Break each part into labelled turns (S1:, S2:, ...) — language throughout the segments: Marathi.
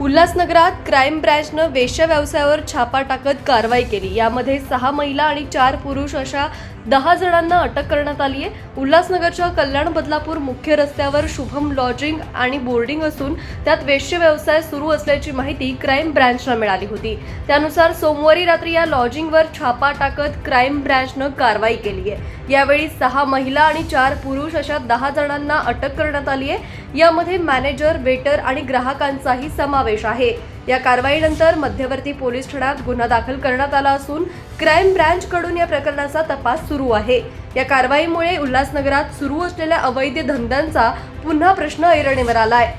S1: उल्हासनगरात क्राईम ब्रँचनं वेश्या व्यवसायावर छापा टाकत कारवाई केली. यामध्ये सहा महिला आणि चार पुरुष अशा दहा जणांना अटक करण्यात आली आहे. उल्हासनगरच्या कल्याण बदलापूर मुख्य रस्त्यावर शुभम लॉजिंग आणि बोर्डिंग असून त्यात वेश्य व्यवसाय सुरू असल्याची माहिती क्राईम ब्रँचला मिळाली होती. त्यानुसार सोमवारी रात्री या लॉजिंगवर छापा टाकत क्राईम ब्रँचनं कारवाई केली आहे. यावेळी सहा महिला आणि चार पुरुष अशा दहा जणांना अटक करण्यात आली आहे. यामध्ये मॅनेजर वेटर आणि ग्राहकांचाही समावेश आहे. या कारवाईनंतर मध्यवर्ती पोलीस ठाण्यात गुन्हा दाखल करण्यात आला असून क्राईम ब्रँच कडून या प्रकरणाचा तपास सुरू आहे. या कारवाईमुळे उल्हासनगरात सुरू असलेल्या अवैध धंद्यांचा पुन्हा प्रश्न ऐरणीवर आलाय.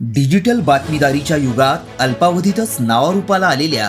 S2: डिजिटल बातमीदारीच्या युगात अल्पावधीतच नावारूपाला आलेल्या